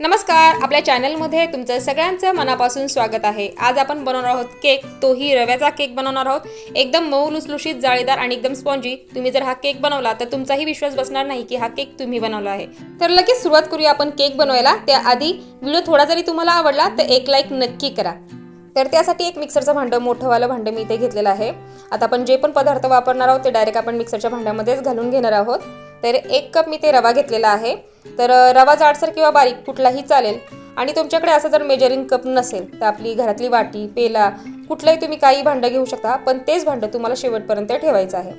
नमस्कार आपल्या चॅनलमध्ये तुमचं सगळ्यांचं मनापासून स्वागत आहे. आज आपण बनवणार आहोत केक. तोही रव्याचा केक बनवणार आहोत. एकदम मऊ लुसलुशीत जाळीदार आणि एकदम स्पॉन्जी. तुम्ही जर हा केक बनवला तर तुमचाही विश्वास बसणार नाही की हा केक तुम्ही बनवला आहे. तर लगेच सुरुवात करूया आपण केक बनवायला. त्याआधी व्हिडिओ थोडा जरी तुम्हाला आवडला तर एक लाईक नक्की करा. तर त्यासाठी एक मिक्सरचं भांडं मोठंवालं भांडं मी इथे घेतलेलं आहे. आता आपण जे पण पदार्थ वापरणार आहोत ते डायरेक्ट आपण मिक्सरच्या भांड्यामध्येच घालून घेणार आहोत. तर एक कप मी ते रवा घेतलेला आहे. तर रवा जाडसर किंवा बारीक कुठलाही चालेल. आणि तुमच्याकडे असं जर मेजरिंग कप नसेल तर आपली घरातली वाटी पेला कुठलंही तुम्ही काही भांडं घेऊ शकता पण तेच भांडं तुम्हाला शेवटपर्यंत ठेवायचं आहे.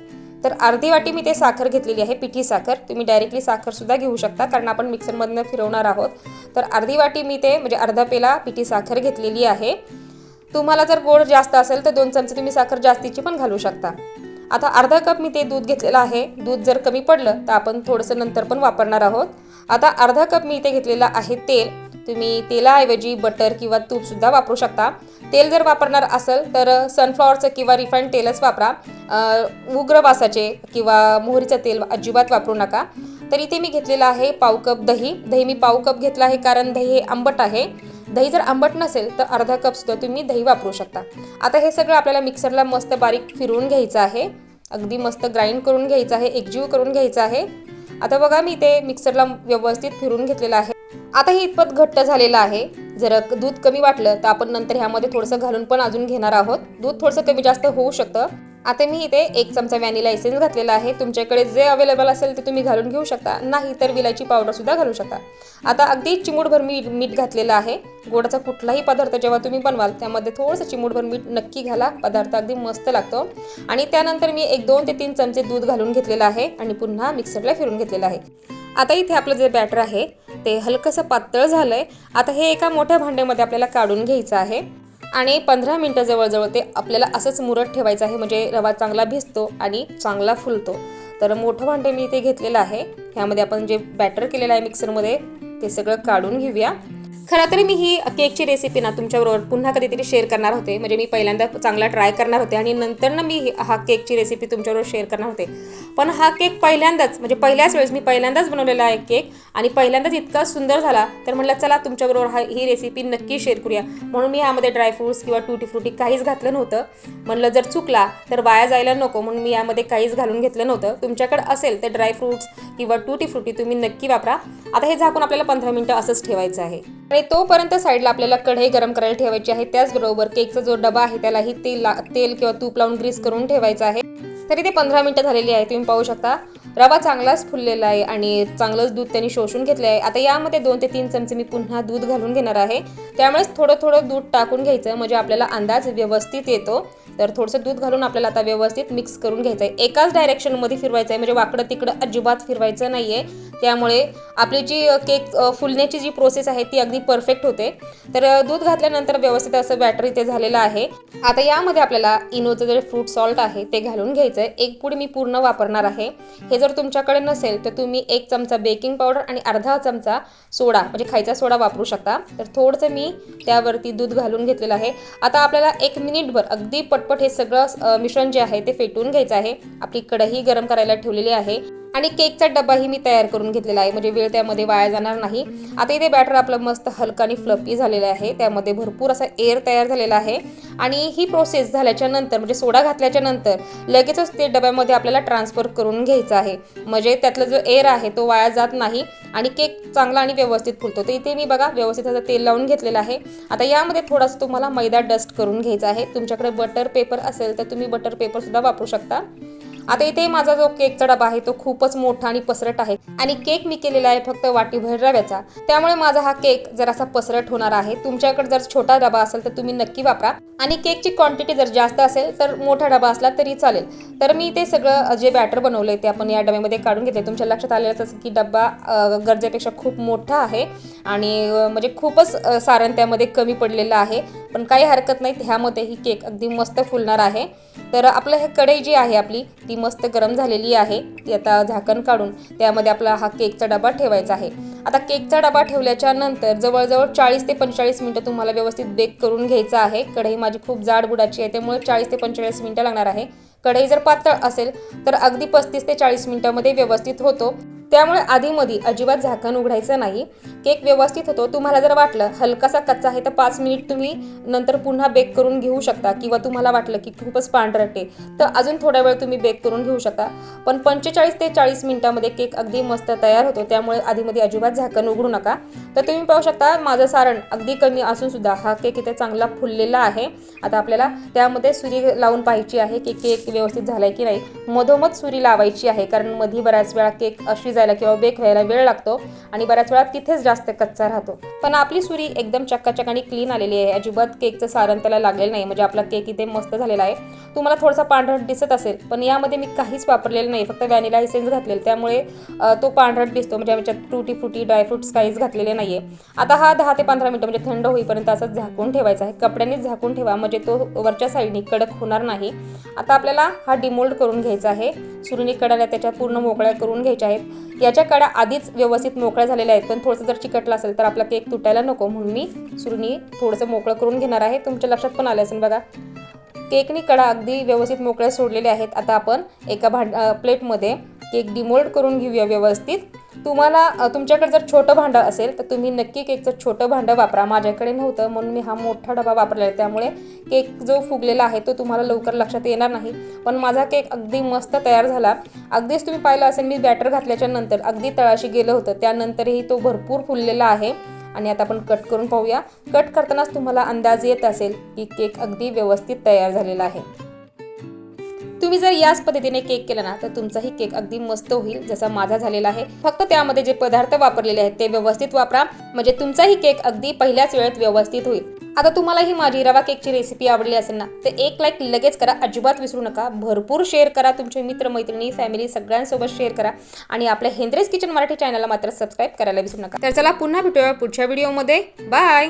तर अर्धी वाटी मी ते साखर घेतलेली आहे पिठी साखर. तुम्ही डायरेक्टली साखरसुद्धा घेऊ शकता कारण आपण मिक्सरमधनं फिरवणार आहोत. तर अर्धी वाटी मी ते म्हणजे अर्धा पेला पिठी साखर घेतलेली आहे. तुम्हाला जर गोड जास्त असेल तर दोन चमचे तुम्ही साखर जास्तीची पण घालू शकता. आता अर्धा कप मी ते दूध घेतलेलं आहे. दूध जर कमी पडलं तर आपण थोडंसं नंतर पण वापरणार आहोत. आता अर्धा कप मी इथे घेतलेलं आहे तेल. तुम्ही तेलाऐवजी बटर किंवा तूपसुद्धा वापरू शकता. तेल जर वापरणार असेल तर सनफ्लॉवरचं किंवा रिफाईंड तेलच वापरा. उग्र वासाचे किंवा मोहरीचं तेल अजिबात वापरू नका. तर इथे मी घेतलेलं आहे पाव कप दही. दही मी पाव कप घेतलं आहे कारण दही हे आंबट आहे. दही जर आंबट नसेल तर अर्धा कपसुद्धा तुम्ही दही वापरू शकता. आता हे सगळं आपल्याला मिक्सरला मस्त बारीक फिरवून घ्यायचं आहे. अगदी मस्त ग्राइंड करून घ्यायचं आहे एकजीव करून घ्यायचं आहे. आता बघा मी ते मिक्सरला व्यवस्थित फिरून घेतलेलं आहे. आता हे इतपत घट्ट झालेलं आहे. जर दूध कमी वाटलं तर आपण नंतर ह्यामध्ये थोडंसं घालून पण अजून घेणार आहोत. दूध थोडंसं कमी जास्त होऊ शकतं. आता मी इथे एक चमचा व्हॅनिला एसेन्स घातलेला आहे. तुमच्याकडे जे अवेलेबल असेल ते तुम्ही घालून घेऊ शकता. नाही तर विलायची पावडरसुद्धा घालू शकता. आता अगदी चिमूटभर मीठ मीठ घातलेलं आहे. गोडाचा कुठलाही पदार्थ जेव्हा तुम्ही बनवाल त्यामध्ये थोडंसं चिमूटभर मीठ नक्की घाला. पदार्थ अगदी मस्त लागतो. आणि त्यानंतर मी एक दोन ते तीन चमचे दूध घालून घेतलेलं आहे आणि पुन्हा मिक्सरला फिरून घेतलेलं आहे. आता इथे आपलं जे बॅटर आहे ते हलकंसं पातळ झालं आहे आता हे एका मोठ्या भांड्यामध्ये आपल्याला काढून घ्यायचं आहे. आणि पंधरा मिनटं जवळजवळ ते आपल्याला असंच मुरत ठेवायचं आहे. म्हणजे रवा चांगला भिजतो आणि चांगला फुलतो. तर मोठं भांडे मी इथे घेतलेलं आहे. ह्यामध्ये आपण जे बॅटर केलेलं आहे मिक्सरमध्ये ते सगळं काढून घेऊया. खरं तर मी ही केकची रेसिपी ना तुमच्याबरोबर पुन्हा कधीतरी शेअर करणार होते. म्हणजे मी पहिल्यांदा चांगला ट्राय करणार होते आणि नंतर ना मी हा केकची रेसिपी तुमच्याबरोबर शेअर करणार होते. पण हा केक पहिल्यांदाच म्हणजे पहिल्याच वेळेस मी पहिल्यांदाच बनवलेला आहे केक आणि पहिल्यांदाच इतका सुंदर झाला तर म्हटलं चला तुमच्याबरोबर हा ही रेसिपी नक्की शेअर करूया. म्हणून मी यामध्ये ड्रायफ्रूट्स किंवा टूटी फ्रुटी काहीच घातलं नव्हतं. म्हणलं जर चुकला तर वाया जायला नको. म्हणून मी यामध्ये काहीच घालून घेतलं नव्हतं. तुमच्याकडे असेल तर ड्रायफ्रुट्स किंवा टूटी फ्रुटी तुम्ही नक्की वापरा. आता हे झाकून आपल्याला पंधरा मिनटं असंच ठेवायचं आहे. आणि तोपर्यंत साईडला आपल्याला कढई गरम करायला ठेवायची आहे. त्याचबरोबर केकचा जो डबा आहे त्यालाही तेल तेल किंवा तूप लावून ग्रीस करून ठेवायचा आहे. तरी ते पंधरा मिनटं झालेली आहे तुम्ही पाहू शकता. रवा चांगलाच फुललेला आहे आणि चांगलंच दूध त्यांनी शोषून घेतलं आहे आता यामध्ये दोन ते तीन चमचे मी पुन्हा दूध घालून घेणार आहे. त्यामुळेच थोडं थोडं दूध टाकून घ्यायचं म्हणजे आपल्याला अंदाज व्यवस्थित येतो. तर थोडंसं दूध घालून आपल्याला आता व्यवस्थित मिक्स करून घ्यायचं आहे एकाच डायरेक्शनमध्ये फिरवायचं आहे म्हणजे वाकडं तिकडं अजिबात फिरवायचं नाही आहे त्यामुळे आपली जी केक फुलण्याची जी प्रोसेस आहे ती अगदी परफेक्ट होते. तर दूध घातल्यानंतर व्यवस्थित असं बॅटर इथे झालेलं आहे. आता यामध्ये आपल्याला इनोचं जे फ्रूट सॉल्ट आहे ते घालून घ्यायचं आहे एक पुढे मी पूर्ण वापरणार आहे. हे जर जर तुमच्याकडे नसेल तर तुम्ही एक चमचा बेकिंग पावडर आणि अर्धा चमचा सोडा म्हणजे खायचा सोडा वापरू शकता. तर थोडंसं मी त्यावरती दूध घालून घेतलेलं आहे. आता आपल्याला एक मिनिटभर अगदी पटपट हे सगळं मिश्रण जे आहे ते फेटून घ्यायचं आहे. आपली कढई गरम करायला ठेवलेली आहे. आणि केकचा डब्बाही मी तयार करून घेतलेला आहे. म्हणजे वेळ त्यामध्ये वाया जाणार नाही. आता इथे बॅटर आपलं मस्त हलका आणि फ्लपी झालेलं आहे. त्यामध्ये भरपूर असा एअर तयार झालेला आहे. आणि ही प्रोसेस झाल्याच्यानंतर म्हणजे सोडा घातल्याच्या नंतर लगेचच ते डब्यामध्ये आपल्याला ट्रान्सफर करून घ्यायचं आहे. म्हणजे त्यातला जो एअर आहे तो वाया जात नाही आणि केक चांगला आणि व्यवस्थित फुलतो. तर इथे मी बघा व्यवस्थित त्याचं तेल लावून घेतलेलं आहे. आता यामध्ये थोडासा तुम्हाला मैदा डस्ट करून घ्यायचा आहे. तुमच्याकडे बटर पेपर असेल तर तुम्ही बटर पेपरसुद्धा वापरू शकता. आता इथे माझा जो केकचा डबा आहे तो खूपच मोठा आणि पसरट आहे. आणि केक मी केलेला आहे फक्त वाटीभर रव्याचा. त्यामुळे माझा हा केक जरासा पसरट होणार आहे. तुमच्याकडे जर छोटा डबा असेल तर तुम्ही नक्की वापरा. आणि केकची क्वांटिटी जर जास्त असेल तर मोठा डबा असला तरी चालेल. तर मी ते सगळं जे बॅटर बनवलंय ते आपण या डब्यामध्ये काढून घेतले तुमच्या लक्षात आलेलं असं की डब्बा गरजेपेक्षा खूप मोठा आहे. आणि म्हणजे खूपच सारण त्यामध्ये कमी पडलेलं आहे. पण काही हरकत नाही. ह्यामध्ये ही केक अगदी मस्त फुलणार आहे. तर आपलं हे कढई जी आहे आपली ती मस्त गरम झालेली आहे. ती आता झाकण काढून त्यामध्ये आपला हा केकचा डबा ठेवायचा आहे. आता केकचा डबा ठेवल्याच्या नंतर जवळजवळ चाळीस ते पंचेचाळीस मिनटं तुम्हाला व्यवस्थित बेक करून घ्यायचं आहे. कढई माझी खूप जाड बुडाची आहे त्यामुळे चाळीस ते पंचेचाळीस मिनटं लागणार आहे. कढई जर पातळ असेल तर अगदी पस्तीस ते चाळीस मिनटामध्ये व्यवस्थित होतो. त्यामुळे आधीमध्ये अजिबात झाकण उघडायचं नाही. केक व्यवस्थित होतो. तुम्हाला जर वाटलं हलकासा कच्चा आहे तर पाच मिनिट तुम्ही नंतर पुन्हा बेक करून घेऊ शकता किंवा तुम्हाला वाटलं की खूपच पांढरटे तर अजून थोडा वेळ तुम्ही बेक करून घेऊ शकता. पण पंचेचाळीस ते चाळीस मिनिटामध्ये केक अगदी मस्त तयार होतो. त्यामुळे आधीमध्ये अजिबात झाकण उघडू नका. तर तुम्ही पाहू शकता माझं सारण अगदी कमी असून सुद्धा हा केक इथे चांगला फुललेला आहे. आता आपल्याला त्यामध्ये सुरी लावून पाहायची आहे की केक व्यवस्थित झालाय की नाही. मधोमध सुरी लावायची आहे कारण मधी बऱ्याच वेळा केक अशी शिजायला किंवा बेक व्हायला वेळ लागतो आणि बऱ्याच वेळा तिथेच जास्त कच्चा राहतो. पण आपली सुरी एकदम चक्काचक आणि क्लीन आलेली आहे. अजिबात केकचं सारण त्याला लागलेलं नाही. म्हणजे आपला केक इथे मस्त झालेला आहे. तुम्हाला थोडासा पांढरट दिसत असेल पण यामध्ये मी काहीच वापरलेलं नाही. फक्त व्हॅनिला इसेन्स घातलेलं. त्यामुळे तो पांढरट दिसतो. म्हणजे याच्यात फ्रुटी फ्रुटी ड्रायफ्रुट्स काहीच घातलेले नाही आहे आता हा दहा ते पंधरा मिनटं म्हणजे थंड होईपर्यंत असं झाकून ठेवायचा आहे. कपड्यानेच झाकून ठेवा. म्हणजे तो वरच्या साईडने कडक होणार नाही. आता आपल्याला हा डिमोल्ड करून घ्यायचा आहे. सुरुनी कडाला त्याच्या पूर्ण मोकळ्या करून घ्यायच्या आहेत. याच्या कडा आधीच व्यवस्थित मोकळ्या झालेल्या आहेत पण थोडंसं जर चिकटलं असेल तर आपला केक तुटायला नको. म्हणून मी सुरुनी थोडंसं मोकळं करून घेणार आहे. तुमच्या लक्षात पण आलं असेल बघा. केकनी कडा अगदी व्यवस्थित मोकळ्या सोडलेल्या आहेत. आता आपण एका भांड प्लेटमध्ये केक डिमोल्ड करून घेऊया व्यवस्थित. तुम्हाला तुमच्याकडे जर छोटं भांडं असेल तर तुम्ही नक्की केकचं छोटं भांडं वापरा. माझ्याकडे नव्हतं म्हणून मी हा मोठा डबा वापरला आहे. त्यामुळे केक जो फुगलेला आहे तो तुम्हाला लवकर लक्षात येणार नाही. पण माझा केक अगदी मस्त तयार झाला. अगदीच तुम्ही पाहिलं असेल मी बॅटर घातल्याच्या नंतर अगदी तळाशी गेलं होतं. त्यानंतरही तो भरपूर फुललेला आहे. आणि आता आपण कट करून पाहूया. कट करतानाच तुम्हाला अंदाज येत असेल की केक अगदी व्यवस्थित तयार झालेला आहे. तुम्ही जर याच पद्धतीने केक केला ना तर तुमचाही केक अगदी मस्त होईल जसा माझा झालेला आहे. फक्त त्यामध्ये जे पदार्थ वापरलेले आहेत ते व्यवस्थित वापरा. म्हणजे तुमचाही केक अगदी पहिल्याच वेळेत व्यवस्थित होईल. आता तुम्हाला ही माझी रवा केकची रेसिपी आवडली असेल ना तर एक लाईक लगेच करा. अजिबात विसरू नका. भरपूर शेअर करा. तुमचे मित्र मैत्रिणी फॅमिली सगळ्यांसोबत शेअर करा. आणि आपल्या हेंद्रेस किचन मराठी चॅनलला मात्र सबस्क्राईब करायला विसरू नका. तर चला पुन्हा भेटूया पुढच्या व्हिडिओमध्ये बाय